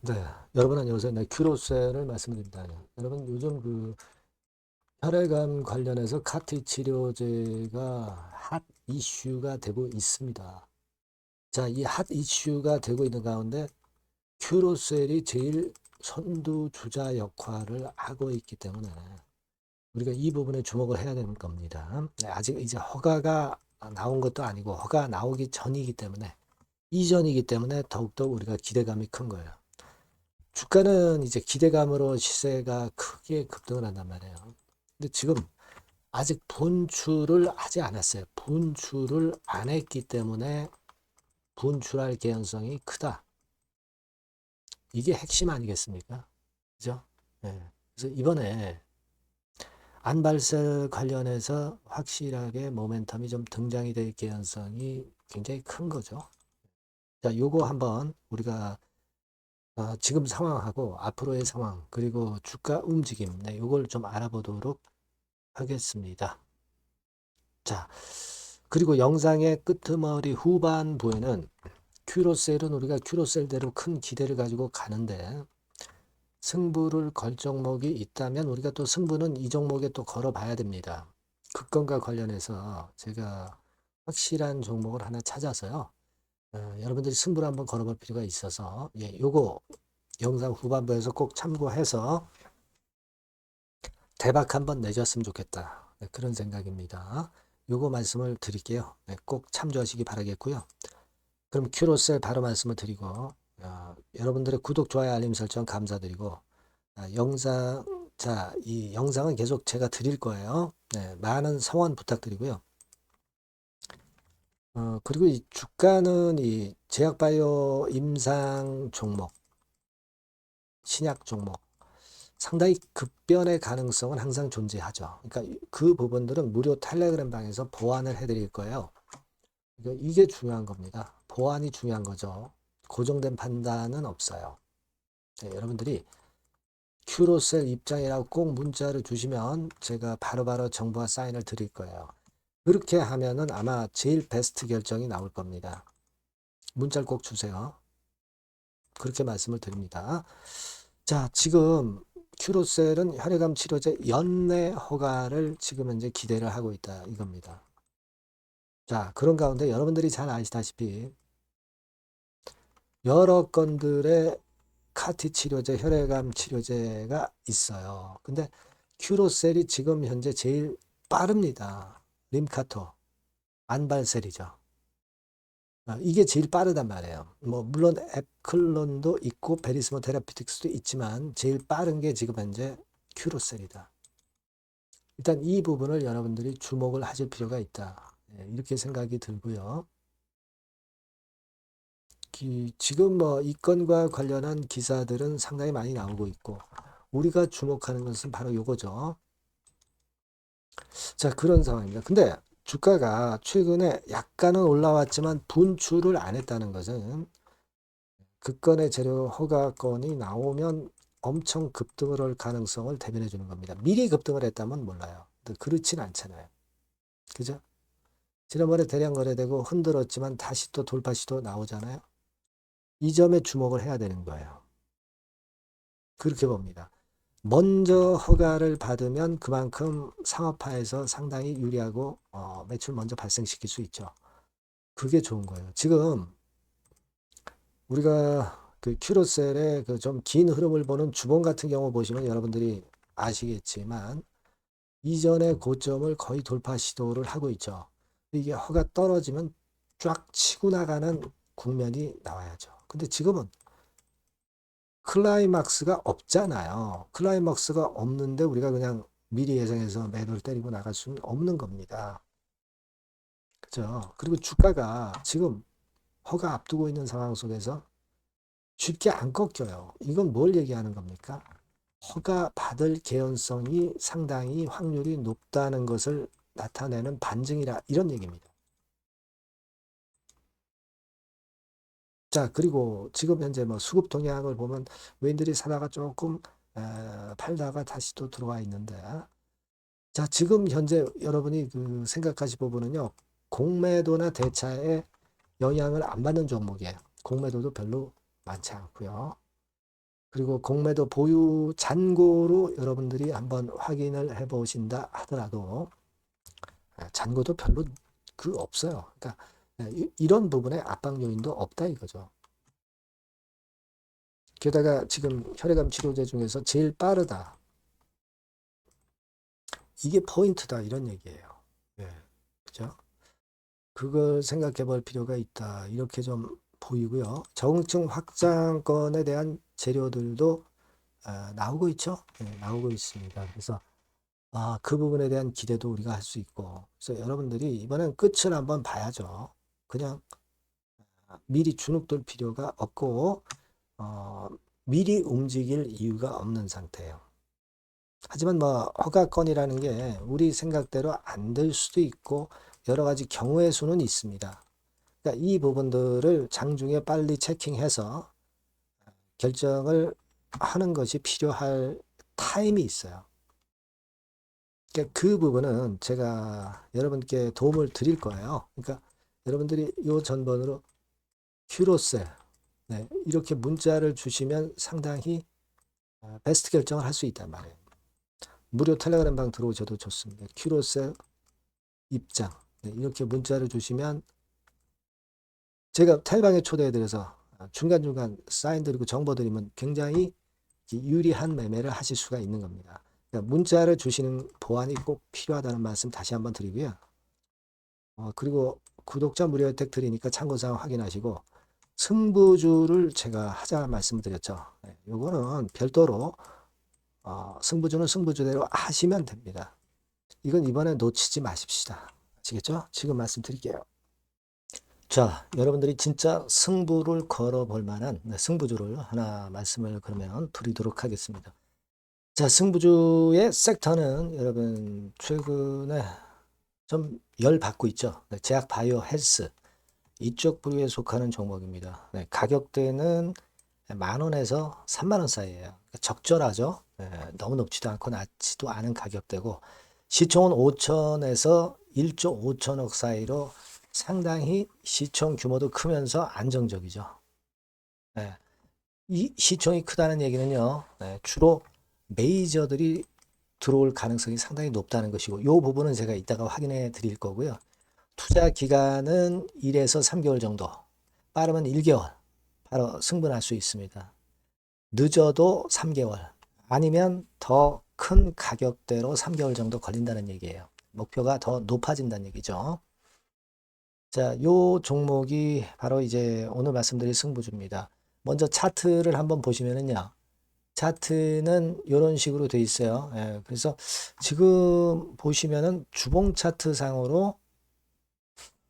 네, 여러분 안녕하세요. 네, 큐로셀을 말씀드립니다. 여러분 요즘 그 혈액암 관련해서 카티 치료제가 핫 이슈가 되고 있습니다. 자, 이 핫 이슈가 되고 있는 가운데 큐로셀이 제일 선두 주자 역할을 하고 있기 때문에 우리가 이 부분에 주목을 해야 되는 겁니다. 네, 아직 이제 허가가 나온 것도 아니고 허가 나오기 전이기 때문에 이전이기 때문에 더욱더 우리가 기대감이 큰 거예요. 주가는 이제 기대감으로 시세가 크게 급등을 한단 말이에요. 근데 지금 아직 분출을 하지 않았어요. 분출을 안 했기 때문에 분출할 개연성이 크다. 이게 핵심 아니겠습니까? 그죠? 예. 그래서 이번에 안발셀 관련해서 확실하게 모멘텀이 좀 등장이 될 개연성이 굉장히 큰 거죠. 자, 요거 한번 우리가 어, 지금 상황하고 앞으로의 상황 그리고 주가 움직임 네, 이걸 좀 알아보도록 하겠습니다. 자, 그리고 영상의 끄트머리 후반부에는 큐로셀은 우리가 큐로셀대로 큰 기대를 가지고 가는데 승부를 걸 종목이 있다면 우리가 또 승부는 이 종목에 또 걸어봐야 됩니다. 그건과 관련해서 제가 확실한 종목을 하나 찾아서요. 어, 여러분들이 승부를 한번 걸어볼 필요가 있어서 예, 요거 영상 후반부에서 꼭 참고해서 대박 한번 내줬으면 좋겠다. 네, 그런 생각입니다. 요거 말씀을 드릴게요. 네, 꼭 참조하시기 바라겠고요. 그럼 큐로셀 바로 말씀을 드리고 어, 여러분들의 구독, 좋아요, 알림 설정 감사드리고 아, 영상 자, 이 영상은 계속 제가 드릴 거예요. 네, 많은 성원 부탁드리고요. 어, 그리고 이 주가는 이 제약바이오 임상 종목, 신약 종목, 상당히 급변의 가능성은 항상 존재하죠. 그러니까 그 부분들은 무료 텔레그램 방에서 보완을 해드릴 거예요. 그러니까 이게 중요한 겁니다. 보완이 중요한 거죠. 고정된 판단은 없어요. 네, 여러분들이 큐로셀 입장이라고 꼭 문자를 주시면 제가 바로바로 정보와 사인을 드릴 거예요. 그렇게 하면은 아마 제일 베스트 결정이 나올 겁니다. 문자를 꼭 주세요. 그렇게 말씀을 드립니다. 자, 지금 큐로셀은 혈액암 치료제 연내 허가를 지금 현재 기대를 하고 있다 이겁니다. 자, 그런 가운데 여러분들이 잘 아시다시피 여러 건들의 카티 치료제, 혈액암 치료제가 있어요. 근데 큐로셀이 지금 현재 제일 빠릅니다. 림카토, 안발셀이죠. 아, 이게 제일 빠르단 말이에요. 뭐 물론 앱클론도 있고 베리스모 테라피틱스도 있지만 제일 빠른 게 지금 현재 큐로셀이다. 일단 이 부분을 여러분들이 주목을 하실 필요가 있다. 예, 이렇게 생각이 들고요. 기, 지금 뭐 이 건과 관련한 기사들은 상당히 많이 나오고 있고 우리가 주목하는 것은 바로 요거죠. 자, 그런 상황입니다. 근데 주가가 최근에 약간은 올라왔지만 분출을 안 했다는 것은 그 건의 재료 허가건이 나오면 엄청 급등을 할 가능성을 대변해 주는 겁니다. 미리 급등을 했다면 몰라요. 그렇진 않잖아요. 그죠? 지난번에 대량 거래되고 흔들었지만 다시 또 돌파 시도 나오잖아요. 이 점에 주목을 해야 되는 거예요. 그렇게 봅니다. 먼저 허가를 받으면 그만큼 상업화에서 상당히 유리하고 어, 매출 먼저 발생시킬 수 있죠. 그게 좋은 거예요. 지금 우리가 그 큐로셀의 그 좀 긴 흐름을 보는 주봉 같은 경우 보시면 여러분들이 아시겠지만 이전의 고점을 거의 돌파 시도를 하고 있죠. 이게 허가 떨어지면 쫙 치고 나가는 국면이 나와야죠. 근데 지금은 클라이막스가 없잖아요. 클라이막스가 없는데 우리가 그냥 미리 예상해서 매도를 때리고 나갈 수는 없는 겁니다. 그죠? 그리고 주가가 지금 허가 앞두고 있는 상황 속에서 쉽게 안 꺾여요. 이건 뭘 얘기하는 겁니까? 허가 받을 개연성이 상당히 확률이 높다는 것을 나타내는 반증이라 이런 얘기입니다. 자, 그리고 지금 현재 뭐 수급 동향을 보면 외인들이 사다가 조금 에, 팔다가 다시 또 들어와 있는데 자, 지금 현재 여러분이 그 생각하실 부분은요. 공매도나 대차에 영향을 안 받는 종목이에요. 공매도도 별로 많지 않고요. 그리고 공매도 보유 잔고로 여러분들이 한번 확인을 해 보신다 하더라도 아, 잔고도 별로 그 없어요. 그러니까 이- 이런 부분에 압박 요인도 없다 이거죠. 게다가 지금 혈액암 치료제 중에서 제일 빠르다. 이게 포인트다 이런 얘기예요. 예. 그죠? 그걸 생각해 볼 필요가 있다. 이렇게 좀 보이고요. 적응증 확장권에 대한 재료들도 아, 나오고 있죠. 예, 나오고 있습니다. 그래서 아, 그 부분에 대한 기대도 우리가 할 수 있고. 그래서 여러분들이 이번엔 끝을 한번 봐야죠. 그냥 아, 미리 주눅들 필요가 없고 어, 미리 움직일 이유가 없는 상태예요. 하지만 뭐 허가건이라는 게 우리 생각대로 안 될 수도 있고 여러 가지 경우의 수는 있습니다. 그러니까 이 부분들을 장중에 빨리 체킹해서 결정을 하는 것이 필요할 타임이 있어요. 그러니까 그 부분은 제가 여러분께 도움을 드릴 거예요. 그러니까 여러분들이 이 전번으로 큐로셀 네, 이렇게 문자를 주시면 상당히 아, 베스트 결정을 할 수 있단 말이에요. 무료 텔레그램 방 들어오셔도 좋습니다. 큐로셀 입장 네, 이렇게 문자를 주시면 제가 텔방에 초대해드려서 아, 중간중간 사인 드리고 정보 드리면 굉장히 유리한 매매를 하실 수가 있는 겁니다. 그러니까 문자를 주시는 보안이 꼭 필요하다는 말씀 다시 한번 드리고요. 어, 그리고 구독자 무료 혜택 드리니까 참고사항 확인하시고 승부주를 제가 하자 말씀을 드렸죠. 네, 요거는 별도로 어, 승부주는 승부주대로 하시면 됩니다. 이건 이번에 놓치지 마십시다. 아시겠죠? 지금 말씀드릴게요. 자, 여러분들이 진짜 승부를 걸어볼 만한 네, 승부주를 하나 말씀을 그러면 드리도록 하겠습니다. 자, 승부주의 섹터는 여러분 최근에 좀 열 받고 있죠. 네, 제약 바이오 헬스 이쪽 부류에 속하는 종목입니다. 네, 가격대는 만 원에서 3만 원 사이예요. 그러니까 적절하죠. 네, 너무 높지도 않고 낮지도 않은 가격대고 시총은 5천에서 1조 5천억 사이로 상당히 시총 규모도 크면서 안정적이죠. 네, 이 시총이 크다는 얘기는요. 네, 주로 메이저들이 들어올 가능성이 상당히 높다는 것이고 이 부분은 제가 이따가 확인해 드릴 거고요. 투자 기간은 1에서 3개월 정도, 빠르면 1개월 바로 승분할 수 있습니다. 늦어도 3개월, 아니면 더 큰 가격대로 3개월 정도 걸린다는 얘기예요. 목표가 더 높아진다는 얘기죠. 자, 요 종목이 바로 이제 오늘 말씀드릴 승부주입니다. 먼저 차트를 한번 보시면은요. 차트는 이런 식으로 돼 있어요. 예, 그래서 지금 보시면은 주봉 차트 상으로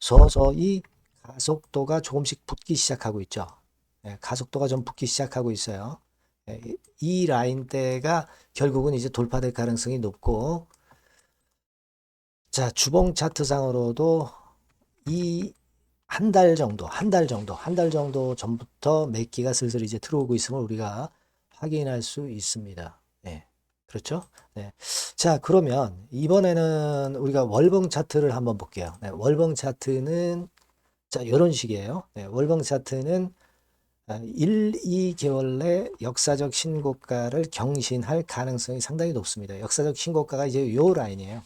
서서히 가속도가 조금씩 붙기 시작하고 있죠. 예, 가속도가 좀 붙기 시작하고 있어요. 예, 이 라인대가 결국은 이제 돌파될 가능성이 높고, 자, 주봉 차트 상으로도 이 한 달 정도, 한 달 정도, 한 달 정도 전부터 매기가 슬슬 이제 들어오고 있음을 우리가 확인할 수 있습니다. 네. 그렇죠? 네. 자, 그러면 이번에는 우리가 월봉 차트를 한번 볼게요. 네, 월봉 차트는 자, 이런 식이에요. 네, 월봉 차트는 1, 2개월 내 역사적 신고가를 경신할 가능성이 상당히 높습니다. 역사적 신고가가 이제 요 라인이에요.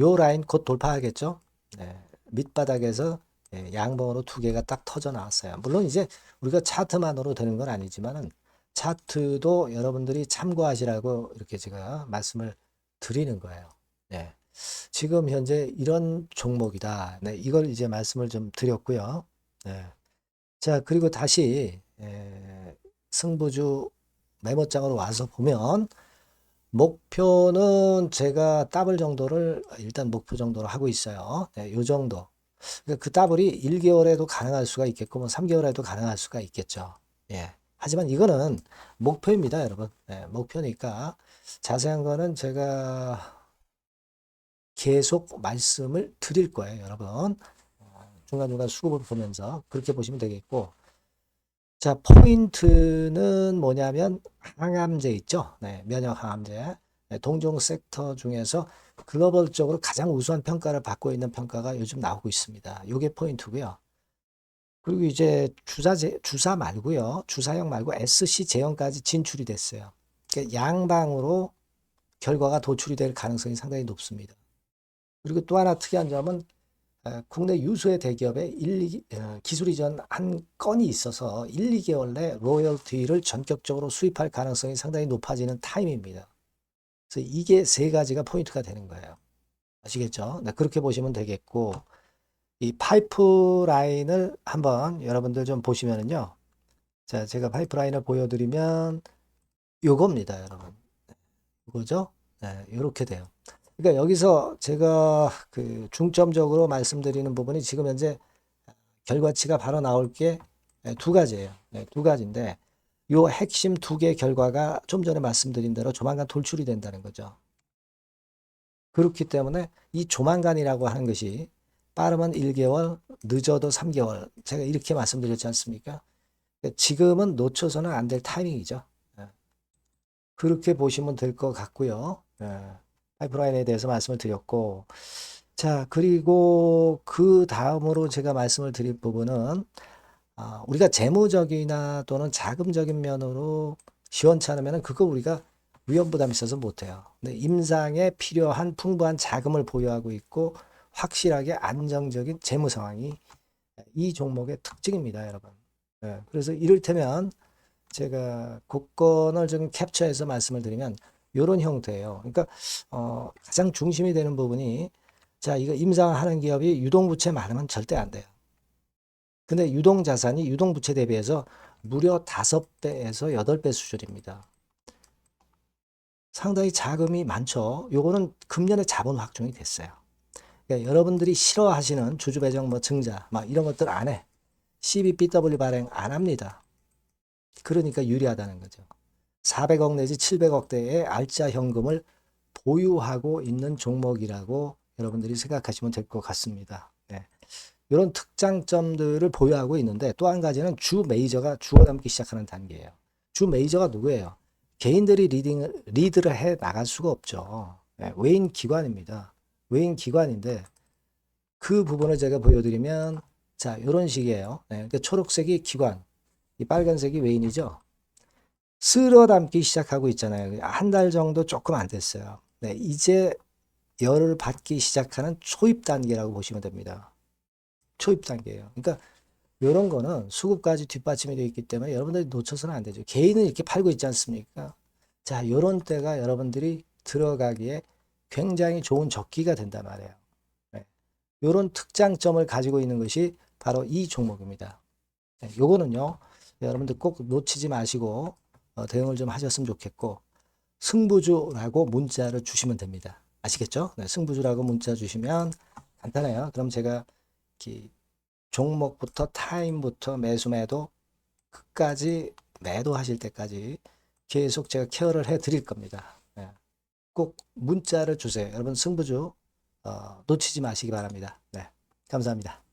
요 라인 곧 돌파하겠죠? 네, 밑바닥에서 예, 양봉으로 두 개가 딱 터져 나왔어요. 물론 이제 우리가 차트만으로 되는 건 아니지만은 차트도 여러분들이 참고하시라고 이렇게 제가 말씀을 드리는 거예요. 네. 지금 현재 이런 종목이다. 네, 이걸 이제 말씀을 좀 드렸고요. 네. 자, 그리고 다시 에, 승부주 메모장으로 와서 보면 목표는 제가 더블 정도를 일단 목표 정도로 하고 있어요. 네, 요 정도. 그러니까 그 더블이 1개월에도 가능할 수가 있겠고 뭐 3개월에도 가능할 수가 있겠죠. 예. 하지만 이거는 목표입니다, 여러분. 네, 목표니까 자세한 거는 제가 계속 말씀을 드릴 거예요, 여러분. 어, 중간중간 수급을 보면서 그렇게 보시면 되겠고. 자, 포인트는 뭐냐면 항암제 있죠? 네, 면역 항암제. 네, 동종 섹터 중에서 글로벌적으로 가장 우수한 평가를 받고 있는 평가가 요즘 나오고 있습니다. 요게 포인트고요. 그리고 이제 주사 제, 주사 말고요. 주사형 말고 SC 제형까지 진출이 됐어요. 그러니까 양방으로 결과가 도출이 될 가능성이 상당히 높습니다. 그리고 또 하나 특이한 점은 어, 국내 유수의 대기업에 1, 2, 어, 기술 이전 한 건이 있어서 1, 2개월 내 로열티를 전격적으로 수입할 가능성이 상당히 높아지는 타임입니다. 그래서 이게 세 가지가 포인트가 되는 거예요. 아시겠죠? 네, 그렇게 보시면 되겠고 이 파이프라인을 한번 여러분들 좀 보시면은요. 자, 제가 파이프라인을 보여드리면 요겁니다, 여러분. 이거죠? 네, 이렇게 돼요. 그러니까 여기서 제가 그 중점적으로 말씀드리는 부분이 지금 현재 결과치가 바로 나올 게 두 가지예요. 네, 두 가지인데 요 핵심 두개 결과가 좀 전에 말씀드린 대로 조만간 돌출이 된다는 거죠. 그렇기 때문에 이 조만간이라고 하는 것이 빠르면 1개월, 늦어도 3개월. 제가 이렇게 말씀드렸지 않습니까? 그러니까 지금은 놓쳐서는 안 될 타이밍이죠. 예. 그렇게 보시면 될 것 같고요. 예. 파이프라인에 대해서 말씀을 드렸고, 자, 그리고 그 다음으로 제가 말씀을 드릴 부분은, 아, 우리가 재무적이나 또는 자금적인 면으로 시원치 않으면 그거 우리가 위험 부담이 있어서 못해요. 근데 임상에 필요한 풍부한 자금을 보유하고 있고, 확실하게 안정적인 재무 상황이 이 종목의 특징입니다, 여러분. 예, 그래서 이를테면 제가 국건을 좀 캡처해서 말씀을 드리면 이런 형태예요. 그러니까 어, 가장 중심이 되는 부분이 자 이거 임상하는 기업이 유동부채 많으면 절대 안 돼요. 근데 유동자산이 유동부채 대비해서 무려 5배에서 8배 수준입니다. 상당히 자금이 많죠. 요거는 금년에 자본 확정이 됐어요. 그러니까 여러분들이 싫어하시는 주주 배정 뭐 증자 막 이런 것들 안 해. CBBW 발행 안 합니다. 그러니까 유리하다는 거죠. 400억 내지 700억대의 알짜 현금을 보유하고 있는 종목이라고 여러분들이 생각하시면 될 것 같습니다. 네. 이런 특장점들을 보유하고 있는데 또 한 가지는 주 메이저가 주워담기 시작하는 단계예요. 주 메이저가 누구예요? 개인들이 리딩, 리드를 해 나갈 수가 없죠. 네. 외인 기관입니다. 외인 기관인데 그 부분을 제가 보여드리면 자 이런 식이에요. 네, 그러니까 초록색이 기관, 이 빨간색이 외인이죠. 쓸어 담기 시작하고 있잖아요. 한 달 정도 조금 안 됐어요. 네, 이제 열을 받기 시작하는 초입 단계라고 보시면 됩니다. 초입 단계예요. 그러니까 이런 거는 수급까지 뒷받침이 되어 있기 때문에 여러분들이 놓쳐서는 안 되죠. 개인은 이렇게 팔고 있지 않습니까? 자, 이런 때가 여러분들이 들어가기에 굉장히 좋은 적기가 된단 말이에요. 네. 이런 특장점을 가지고 있는 것이 바로 이 종목입니다. 네, 요거는요, 여러분들 꼭 놓치지 마시고 어, 대응을 좀 하셨으면 좋겠고 승부주라고 문자를 주시면 됩니다. 아시겠죠? 네, 승부주라고 문자 주시면 간단해요. 그럼 제가 종목부터 타임부터 매수 매도 끝까지 매도하실 때까지 계속 제가 케어를 해 드릴 겁니다. 네. 꼭 문자를 주세요. 여러분 승부주 어, 놓치지 마시기 바랍니다. 네, 감사합니다.